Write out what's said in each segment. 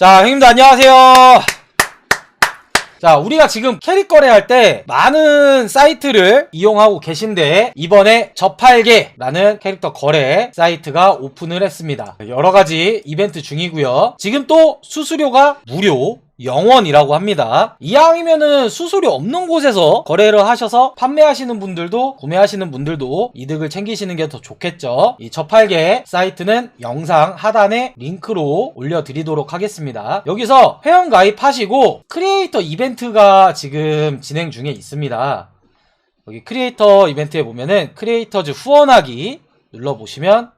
자, 형님들 안녕하세요. 자, 우리가 지금 캐릭 거래할 때 많은 사이트를 이용하고 계신데 이번에 저팔계라는 캐릭터 거래 사이트가 오픈을 했습니다. 여러 가지 이벤트 중이고요. 지금 또 수수료가 무료 영원이라고 합니다. 이왕이면은 수수료 없는 곳에서 거래를 하셔서 판매하시는 분들도 구매하시는 분들도 이득을 챙기시는 게 더 좋겠죠. 이 저팔계 사이트는 영상 하단에 링크로 올려드리도록 하겠습니다. 여기서 회원 가입하시고 크리에이터 이벤트가 지금 진행 중에 있습니다. 여기 크리에이터 이벤트에 보면은 크리에이터즈 후원하기 눌러보시면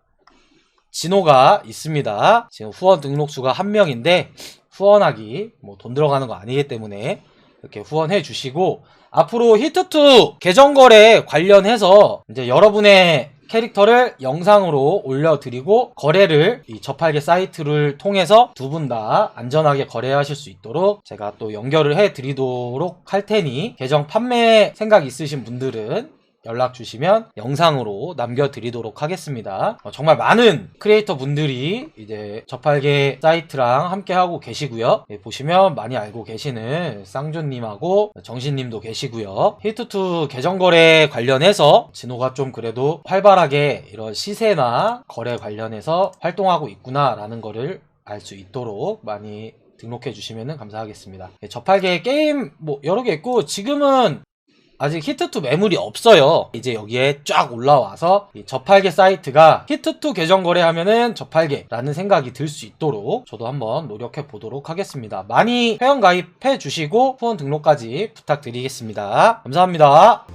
진호가 있습니다. 지금 후원 등록수가 한 명인데 후원하기 뭐 돈 들어가는 거 아니기 때문에 이렇게 후원해 주시고 앞으로 히트2 계정 거래 관련해서 이제 여러분의 캐릭터를 영상으로 올려드리고 거래를 이 저팔계 사이트를 통해서 두 분 다 안전하게 거래하실 수 있도록 제가 또 연결을 해 드리도록 할 테니 계정 판매 생각 있으신 분들은 연락 주시면 영상으로 남겨드리도록 하겠습니다. 어, 정말 많은 크리에이터 분들이 이제 저팔계 사이트랑 함께 하고 계시고요. 예, 보시면 많이 알고 계시는 쌍조님하고 정신님도 계시고요. 히트2 계정 거래 관련해서 진호가 좀 그래도 활발하게 이런 시세나 거래 관련해서 활동하고 있구나라는 거를 알 수 있도록 많이 등록해 주시면 감사하겠습니다. 예, 저팔계 게임 뭐 여러 개 있고 지금은 아직 히트2 매물이 없어요. 이제 여기에 쫙 올라와서 이 저팔계 사이트가 히트2 계정 거래하면은 저팔계라는 생각이 들 수 있도록 저도 한번 노력해 보도록 하겠습니다. 많이 회원 가입해 주시고 후원 등록까지 부탁드리겠습니다. 감사합니다.